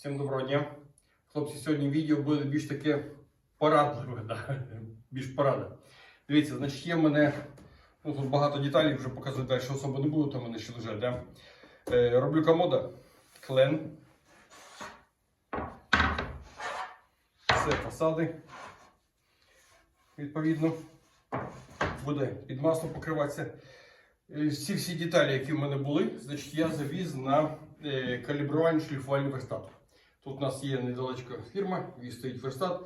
Всім доброго дня. Хлопці, сьогодні відео буде більш таке порадливе, да? більш порада. Дивіться, значить, є в мене ну, тут багато деталей, вже показувати далі особо не буду, там вони ще лежать. Да? Е, роблю комода, клен. Це фасади. Відповідно, буде під маслом покриватися. Е, Всі всі деталі, які в мене були, значить, я завіз на е, калібрувальний шліфувальний верстат. Тут у нас є недалечка фірма, і стоїть верстат.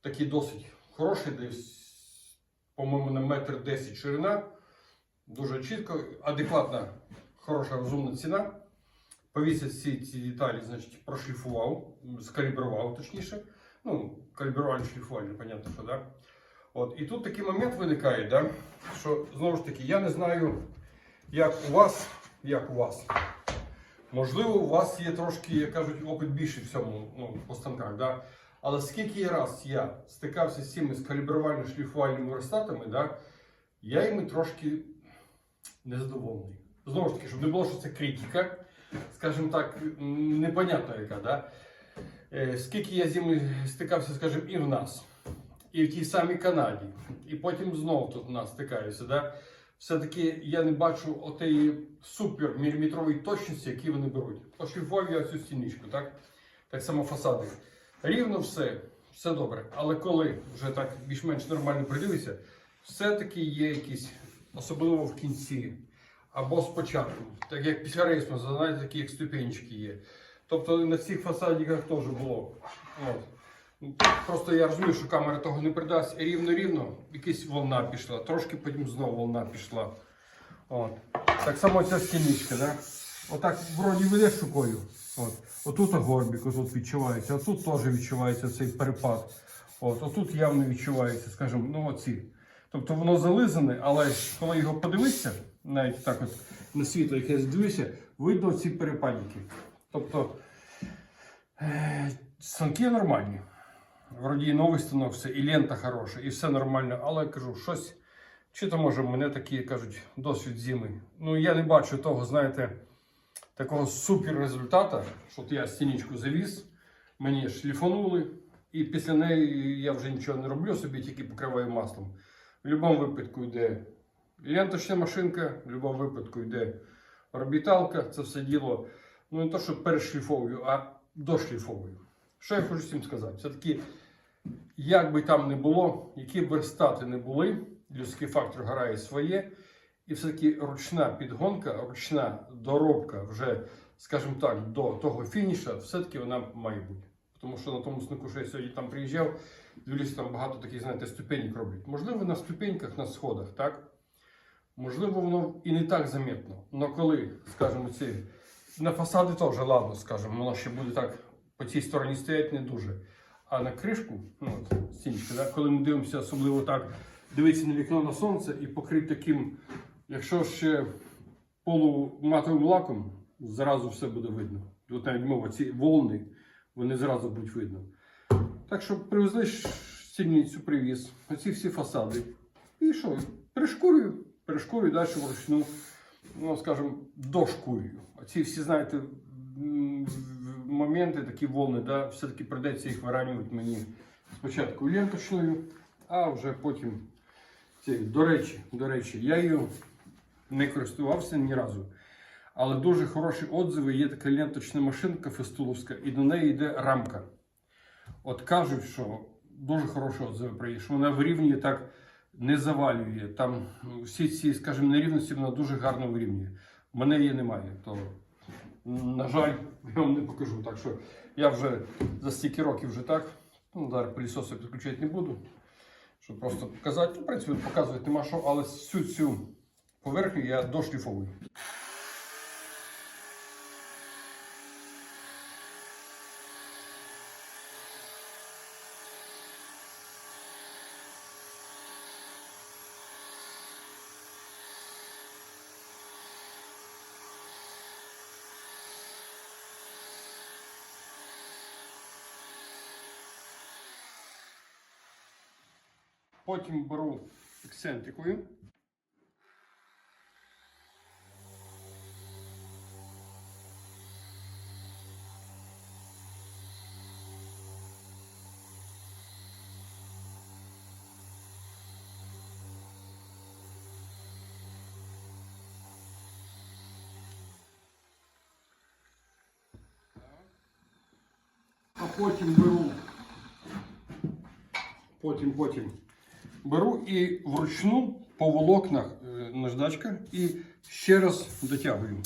Такий досить хороший, десь, по-моєму, на метр 10 ширина. Дуже чітко, адекватна, хороша, розумна ціна. Повісив всі ці деталі, значить, прошліфував, скалібрував точніше. Ну, калібрувальний шліфувальний, понятно, що да. От, і тут такий момент виникає, да, що знову ж таки, я не знаю, як у вас, як у вас. Можливо, у вас є трошки, як кажуть, опит більший в цьому ну, по станках. Да? Але скільки раз я стикався з цими скалібрувальними шліфувальними верстатами, да, я їми трошки незадоволений. Знову ж таки, щоб не було, що це критика, скажімо так, м, непонятна яка. Да? Е, Скільки я з ними стикався, скажімо, і в нас, і в тій самій Канаді, і потім знову тут в нас стикаюся. Да? Все-таки я не бачу отеї супер міліметрової точності, які вони беруть. Пошліфував я цю стіничку, так? Так само фасади. Рівно все, все добре. Але коли вже так більш-менш нормально придивишся, все-таки є якісь, особливо в кінці, або спочатку, так як після рейсу, знаєте, такі як ступенечки є. Тобто на цих фасадиках теж було. От. Ну, Просто я розумію, що камера того не передасть. Рівно-рівно, якась волна пішла, трошки потім знову волна пішла. От. Так само ця стіничка, да? Отак вроді ведеш рукою. От. Отут горбик отут відчувається, отут теж відчувається цей перепад. От. Отут явно відчувається, скажімо, ну оці. Тобто воно зализане, але коли його подивишся, навіть так от на світло якесь дивишся, видно ці перепадики. Тобто е, станки нормальні. Вроді і новий станок, все, і лента хороша, і все нормально, але кажу, щось. Чи то може мене такі кажуть досвід зими. Ну я не бачу того, знаєте, такого супер результату, що я стінічку завіз, мені шліфанули, і після неї я вже нічого не роблю, собі тільки покриваю маслом. В будь-якому випадку йде ленточна машинка, в будь-якому випадку йде орбіталка, це все діло. Ну не то, що перешліфовую, а дошліфовую. Що я хочу всім сказати? Все-таки, як би там не було, які б верстати не були, людський фактор грає своє, і все-таки ручна підгонка, ручна доробка вже, скажімо так, до того фініша, все-таки вона має бути. Тому що на тому снику, що я сьогодні там приїжджав, дивлюся, там багато таких, знаєте, ступеньок роблять. Можливо, на ступеньках, на сходах, так? Можливо, воно і не так замітно. Але коли, скажімо, ці на фасади теж, ладно, скажімо, воно ще буде так по цій стороні стоять не дуже. А на кришку, ну от да, коли ми дивимося, особливо так, дивитися на вікно на сонце і покрити таким, якщо ще полуматовим лаком, зразу все буде видно. От навіть мова, ці волни, вони зразу будуть видно. Так що привезли стільницю, привіз, оці всі фасади. І що? Перешкурюю, перешкурюю далі вручну, ну скажімо, дошкурюю. Оці всі, знаєте, моменти, такі волни, да, все-таки придеться їх виранювати мені спочатку ленточною, а вже потім. До речі, до речі, я її не користувався ні разу. Але дуже хороші отзиви. Є така ленточна машинка фестуловська, і до неї йде рамка. От кажуть, що дуже хороші отзиви про її, що вона вирівнює так, не завалює. Там всі ці, скажімо, нерівності вона дуже гарно вирівнює. У мене її немає. То, на жаль, я вам не покажу. Так що я вже за стільки років вже так. Ну, зараз пилісоси підключати не буду. Щоб просто показати. Ну, в принципі, показувати нема що, але всю цю поверхню я дошліфовую. Потім беру ексцентрикою. А потім беру, потім, потім. Беру і вручну по волокнах е, наждачка і ще раз дотягую.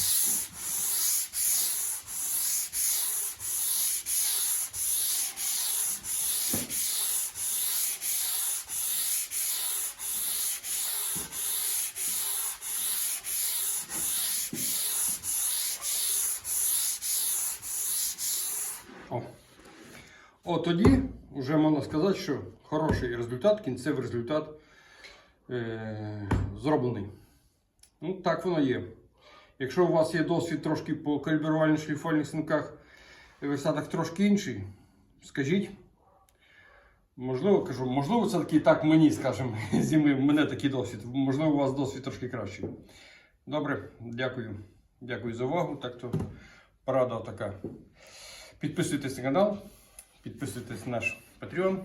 О. Тоді вже можна сказати, що хороший результат, кінцевий результат е- зроблений. Ну, так воно є. Якщо у вас є досвід трошки по калібрувальних шліфувальних синках і верстатах трошки інший, скажіть. Можливо, кажу, можливо, це такий так мені, скажімо, зими, в мене такий досвід. Можливо, у вас досвід трошки кращий. Добре, дякую. Дякую за увагу. Так то порада така. Підписуйтесь на канал, підписуйтесь на наш Patreon.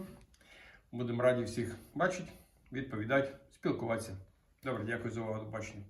Будемо раді всіх бачити, відповідати, спілкуватися. Добре, дякую за увагу. До побачення.